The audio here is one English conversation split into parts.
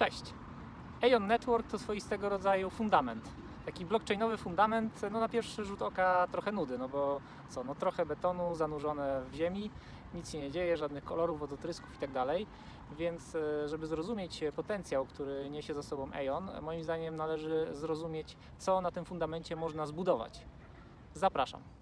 Cześć. Aeon Network to swoistego rodzaju fundament. Taki blockchainowy fundament, no na pierwszy rzut oka trochę nudy, no bo co, no trochę betonu zanurzone w ziemi, nic się nie dzieje, żadnych kolorów, wodotrysków i tak. Więc e, żeby zrozumieć potencjał, który niesie za sobą Aeon, moim zdaniem należy zrozumieć, co na tym fundamencie można zbudować. Zapraszam.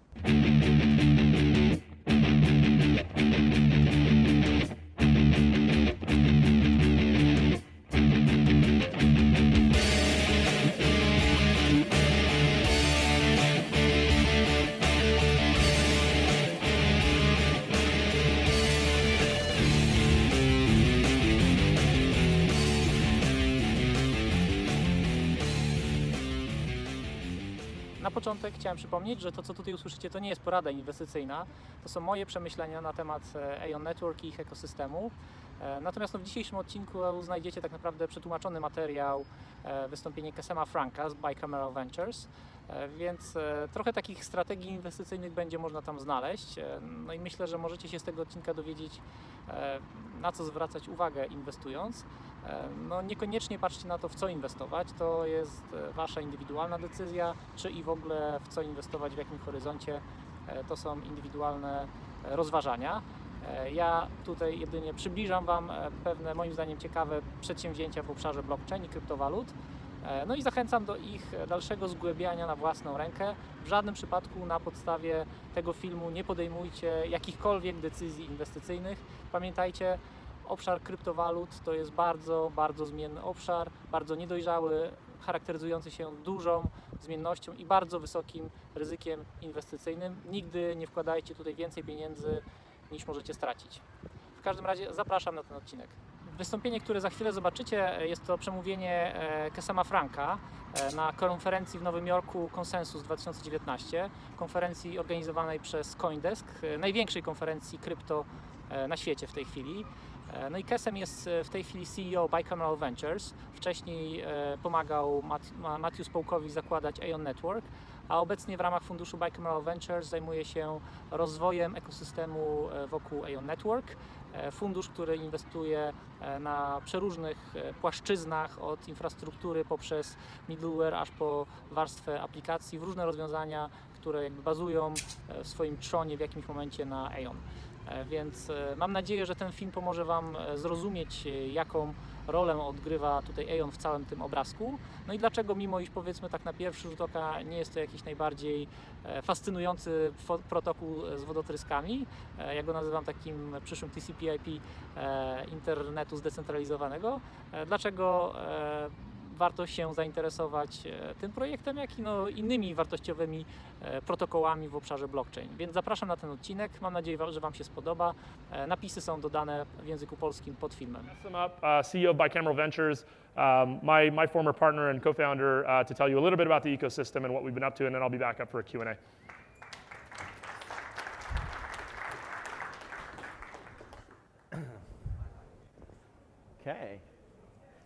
Na początek chciałem przypomnieć, że to, co tutaj usłyszycie, to nie jest porada inwestycyjna. To są moje przemyślenia na temat e, Aeon Network i ich ekosystemu. E, Natomiast no, w dzisiejszym odcinku znajdziecie tak naprawdę przetłumaczony materiał, e, wystąpienie Kesema Franka z Bicameral Ventures. E, Więc e, trochę takich strategii inwestycyjnych będzie można tam znaleźć. E, No i myślę, że możecie się z tego odcinka dowiedzieć, na co zwracać uwagę inwestując. No niekoniecznie patrzcie na to, w co inwestować. To jest Wasza indywidualna decyzja, czy i w ogóle w co inwestować, w jakim horyzoncie. To są indywidualne rozważania. Ja tutaj jedynie przybliżam Wam pewne, moim zdaniem, ciekawe przedsięwzięcia w obszarze blockchain i kryptowalut. E, No i zachęcam do ich dalszego zgłębiania na własną rękę. W żadnym przypadku na podstawie tego filmu nie podejmujcie jakichkolwiek decyzji inwestycyjnych. Pamiętajcie, obszar kryptowalut to jest bardzo, bardzo zmienny obszar, bardzo niedojrzały, charakteryzujący się dużą zmiennością i bardzo wysokim ryzykiem inwestycyjnym. Nigdy nie wkładajcie tutaj więcej pieniędzy niż możecie stracić. W każdym razie zapraszam na ten odcinek. Wystąpienie, które za chwilę zobaczycie, jest to przemówienie e, Kesema Franka e, na konferencji w Nowym Jorku Konsensus 2019, konferencji organizowanej przez Coindesk, e, największej konferencji krypto e, na świecie w tej chwili. E, No i Kesem jest e, w tej chwili CEO Bicameral Ventures. Wcześniej e, pomagał Mat- Ma- Matthew Społkowi zakładać Aeon Network, a obecnie w ramach funduszu Bicameral Ventures zajmuje się rozwojem ekosystemu e, wokół Aeon Network. E, Fundusz, który inwestuje e, na przeróżnych e, płaszczyznach, od infrastruktury poprzez middleware aż po warstwę aplikacji, w różne rozwiązania, które bazują w swoim trzonie w jakimś momencie na Aeon. E, Więc e, mam nadzieję, że ten film pomoże Wam e, zrozumieć, jaką rolę odgrywa tutaj Aeon w całym tym obrazku. No i dlaczego, mimo iż powiedzmy tak na pierwszy rzut oka nie jest to jakiś najbardziej fascynujący protokół z wodotryskami, ja go nazywam takim przyszłym TCP/IP internetu zdecentralizowanego, dlaczego warto się zainteresować e, tym projektem, jak i no, innymi wartościowymi e, protokołami w obszarze blockchain. Więc zapraszam na ten odcinek. Mam nadzieję, że Wam się spodoba. E, Napisy są dodane w języku polskim pod filmem. Uh, CEO Bicameral Ventures, um, my, my former partner and co-founder, uh, to tell you a little bit about the ecosystem and what we've been up to, and then I'll be back up for a Q&A. Okay.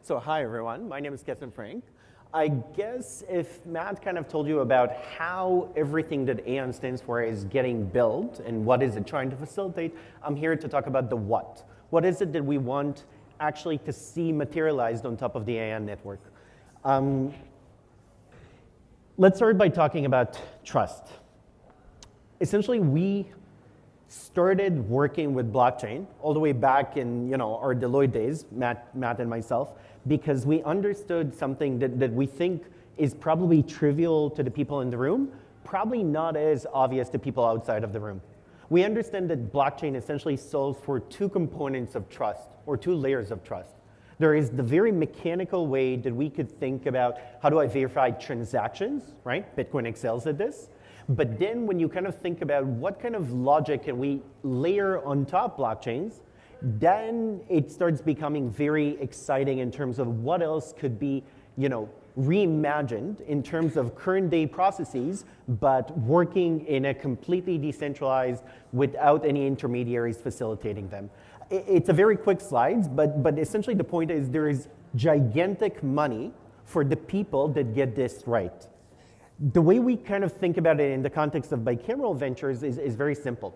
So, hi everyone. My name is Keston Frank. I guess if Matt kind of told you about how everything that Aeon stands for is getting built and what is it trying to facilitate, I'm here to talk about the what. What is it that we want actually to see materialized on top of the Aeon network? Um, let's start by talking about trust. Essentially, we started working with blockchain all the way back in you know our Deloitte days, Matt, Matt and myself, because we understood something that, that we think is probably trivial to the people in the room, probably not as obvious to people outside of the room. We understand that blockchain essentially solves for two components of trust, or two layers of trust. There is the very mechanical way that we could think about how do I verify transactions, right? Bitcoin excels at this. But then when you kind of think about what kind of logic can we layer on top blockchains, then it starts becoming very exciting in terms of what else could be, you know, reimagined in terms of current day processes, but working in a completely decentralized without any intermediaries facilitating them. It's a very quick slides, but, but essentially the point is there is gigantic money for the people that get this right. The way we kind of think about it in the context of bicameral ventures is, is very simple.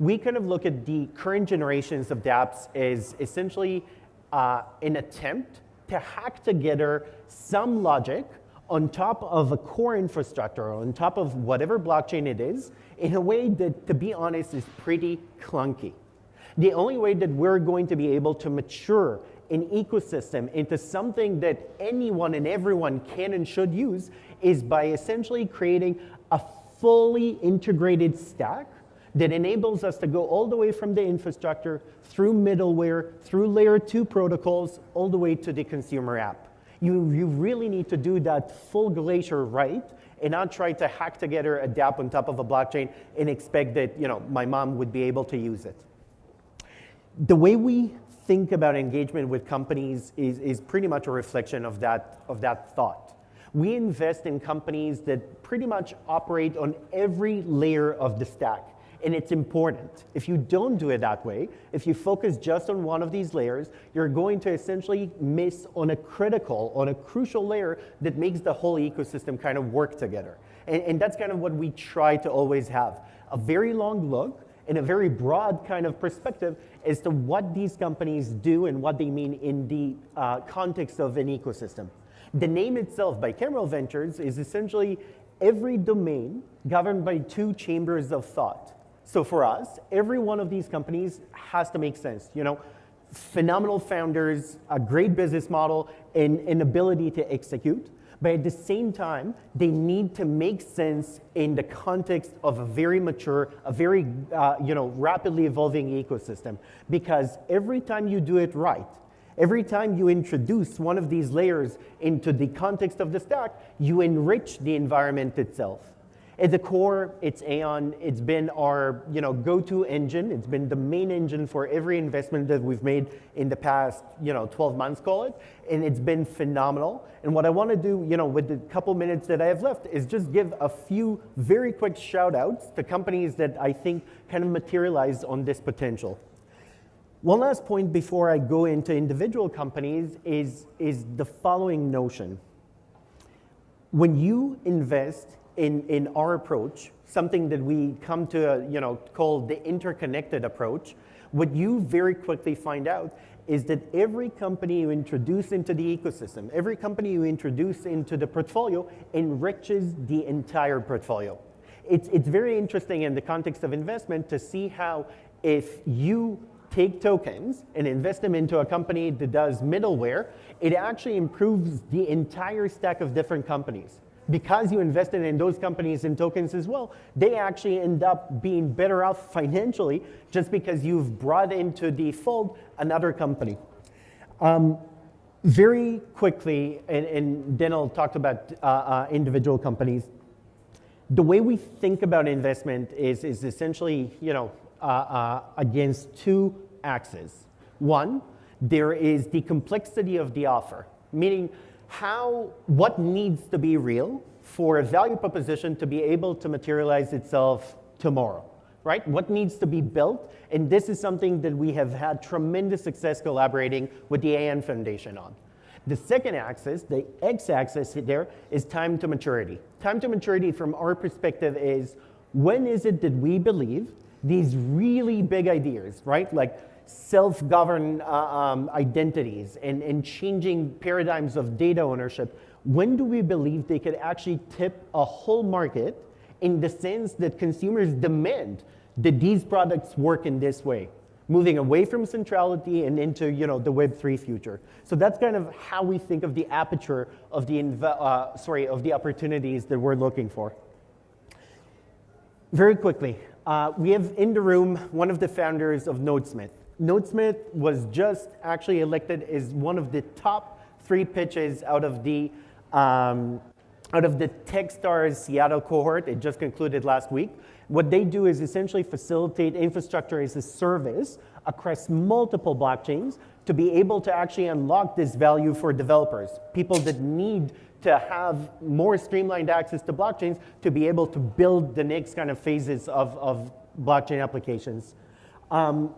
We kind of look at the current generations of dApps as essentially uh, an attempt to hack together some logic on top of a core infrastructure, on top of whatever blockchain it is, in a way that, to be honest, is pretty clunky. The only way that we're going to be able to mature an ecosystem into something that anyone and everyone can and should use is by essentially creating a fully integrated stack that enables us to go all the way from the infrastructure through middleware, through layer two protocols, all the way to the consumer app. You, you really need to do that full glacier right and not try to hack together a dApp on top of a blockchain and expect that you know, my mom would be able to use it. The way we think about engagement with companies is, is pretty much a reflection of that, of that thought. We invest in companies that pretty much operate on every layer of the stack and it's important. If you don't do it that way, if you focus just on one of these layers, you're going to essentially miss on a critical, on a crucial layer that makes the whole ecosystem kind of work together. And, and that's kind of what we try to always have a very long look and a very broad kind of perspective as to what these companies do and what they mean in the uh, context of an ecosystem. The name itself, Bicameral Ventures, is essentially every domain governed by two chambers of thought. So for us, every one of these companies has to make sense. You know, phenomenal founders, a great business model, and an ability to execute. But at the same time, they need to make sense in the context of a very mature, a very uh, you know, rapidly evolving ecosystem. Because every time you do it right, every time you introduce one of these layers into the context of the stack, you enrich the environment itself. At the core, it's Aon. It's been our you know, go-to engine. It's been the main engine for every investment that we've made in the past you know, 12 months, call it. And it's been phenomenal. And what I want to do you know, with the couple minutes that I have left is just give a few very quick shout outs to companies that I think kind of materialize on this potential. One last point before I go into individual companies is, is the following notion. When you invest in, in our approach, something that we come to you know, call the interconnected approach, what you very quickly find out is that every company you introduce into the ecosystem, every company you introduce into the portfolio enriches the entire portfolio. It's, it's very interesting in the context of investment to see how if you take tokens and invest them into a company that does middleware, it actually improves the entire stack of different companies because you invested in those companies and tokens as well, they actually end up being better off financially just because you've brought into the fold another company. Um, very quickly, and, I'll talk about uh, uh, individual companies. The way we think about investment is, is essentially, you know, uh, uh against two axes. One, there is the complexity of the offer, meaning how, what needs to be real for a value proposition to be able to materialize itself tomorrow, right? What needs to be built? And this is something that we have had tremendous success collaborating with the Aon Foundation on. The second axis, the x-axis there, is time to maturity. Time to maturity from our perspective is when is it that we believe these really big ideas, right? Like self-governed uh, um, identities and, and changing paradigms of data ownership, when do we believe they could actually tip a whole market in the sense that consumers demand that these products work in this way? moving away from centrality and into you know the Web3 future. So that's kind of how we think of the aperture of the uh, sorry of the opportunities that we're looking for. Very quickly, uh, we have in the room one of the founders of Nodesmith. Nodesmith was just actually elected as one of the top three pitches out of the um, out of the Techstars Seattle cohort. It just concluded last week. What they do is essentially facilitate infrastructure as a service across multiple blockchains to be able to actually unlock this value for developers, people that need to have more streamlined access to blockchains to be able to build the next kind of phases of, of blockchain applications. Um,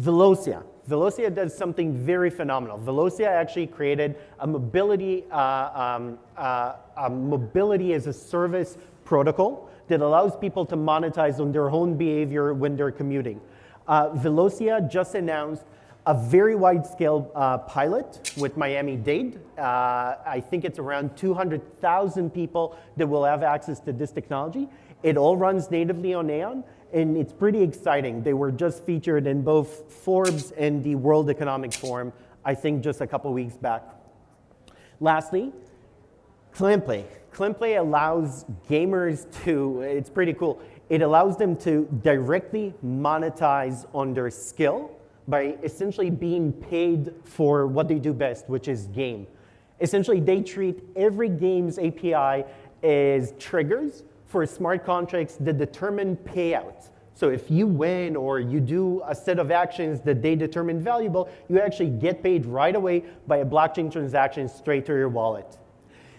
Velocia. Velocia does something very phenomenal. Velocia actually created a mobility, uh, um, uh, a mobility as a service protocol that allows people to monetize on their own behavior when they're commuting. Uh, Velocia just announced a very wide scale uh, pilot with Miami Dade. Uh, I think it's around 200,000 people that will have access to this technology. It all runs natively on Aeon, and it's pretty exciting. They were just featured in both Forbes and the World Economic Forum, I think just a couple weeks back. Lastly, Climplay. Climplay allows gamers to, it's pretty cool, it allows them to directly monetize on their skill by essentially being paid for what they do best, which is game. Essentially, they treat every game's API as triggers for smart contracts that determine payouts. So if you win or you do a set of actions that they determine valuable, you actually get paid right away by a blockchain transaction straight to your wallet.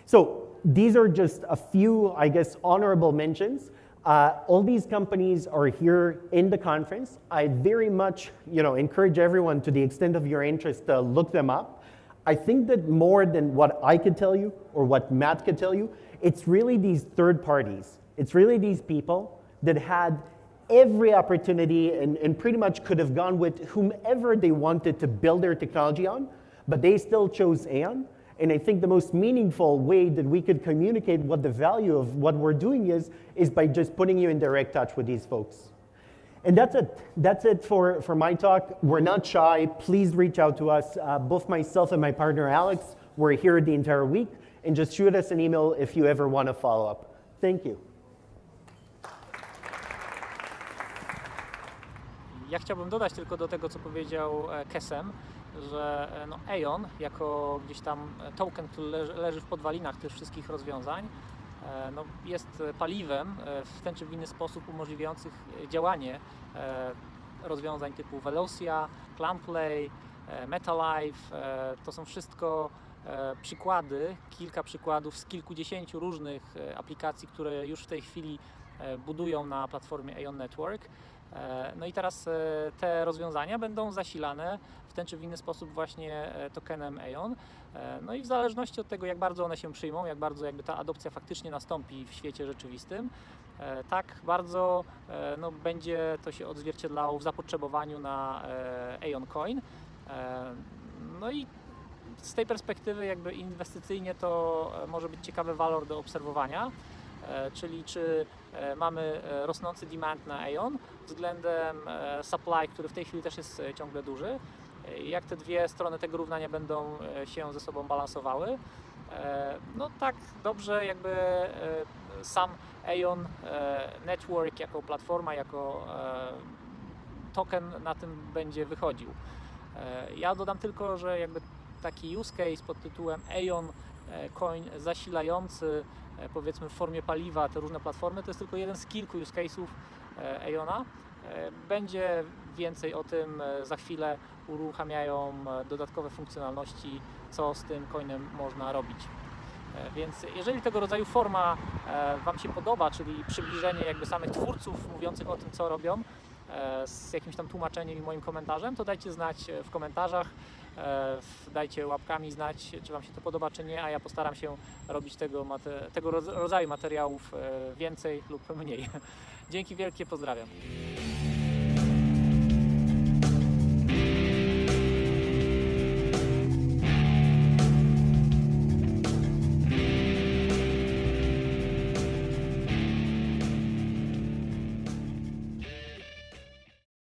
So these are just a few, I guess, honorable mentions. Uh, all these companies are here in the conference. I very much, you know, encourage everyone to the extent of your interest to look them up. I think that more than what I could tell you or what Matt could tell you, it's really these third parties. It's really these people that had every opportunity and, and pretty much could have gone with whomever they wanted to build their technology on, but they still chose Aeon. And I think the most meaningful way that we could communicate what the value of what we're doing is, is by just putting you in direct touch with these folks. And that's it. That's it for, for my talk. We're not shy. Please reach out to us. Uh, both myself and my partner Alex, we're here the entire week. And just shoot us an email if you ever want to follow up. Thank you. Ja chciałbym dodać tylko do tego, co powiedział Kesem, że e, no, Aeon jako gdzieś tam token, który leży, w podwalinach tych wszystkich rozwiązań, e, no, jest paliwem e, w ten czy w inny sposób umożliwiających działanie rozwiązań typu Velocia, Clamplay, Metalife. To są wszystko przykłady, kilka przykładów z kilkudziesięciu różnych aplikacji, które już w tej chwili budują na platformie Aeon Network. E, No i teraz e, te rozwiązania będą zasilane w ten czy w inny sposób właśnie e, tokenem Aeon. E, No i w zależności od tego, jak bardzo one się przyjmą, jak bardzo jakby ta adopcja faktycznie nastąpi w świecie rzeczywistym, tak bardzo no, będzie to się odzwierciedlało w zapotrzebowaniu na e, Aeon Coin. No i z tej perspektywy jakby inwestycyjnie to może być ciekawy walor do obserwowania, czyli czy e, mamy e, rosnący demand na Aeon względem e, supply, który w tej chwili też jest e, ciągle duży. E, Jak te dwie strony tego równania będą e, się ze sobą balansowały. E, No tak dobrze jakby e, sam Aeon e, Network jako platforma, jako e, token na tym będzie wychodził. E, Ja dodam tylko, że jakby taki use case pod tytułem Aeon e, Coin zasilający e, powiedzmy w formie paliwa te różne platformy, to jest tylko jeden z kilku use case'ów e, Aeona. E, Będzie więcej o tym e, za chwilę uruchamiają e, dodatkowe funkcjonalności, co z tym coinem można robić. E, Więc jeżeli tego rodzaju forma e, Wam się podoba, czyli przybliżenie jakby samych twórców mówiących o tym, co robią, e, z jakimś tam tłumaczeniem i moim komentarzem, to dajcie znać e, w komentarzach, e, dajcie łapkami znać, czy Wam się to podoba, czy nie, a ja postaram się robić tego, tego rodz- rodzaju materiałów e, więcej lub mniej. Dzięki wielkie, pozdrawiam.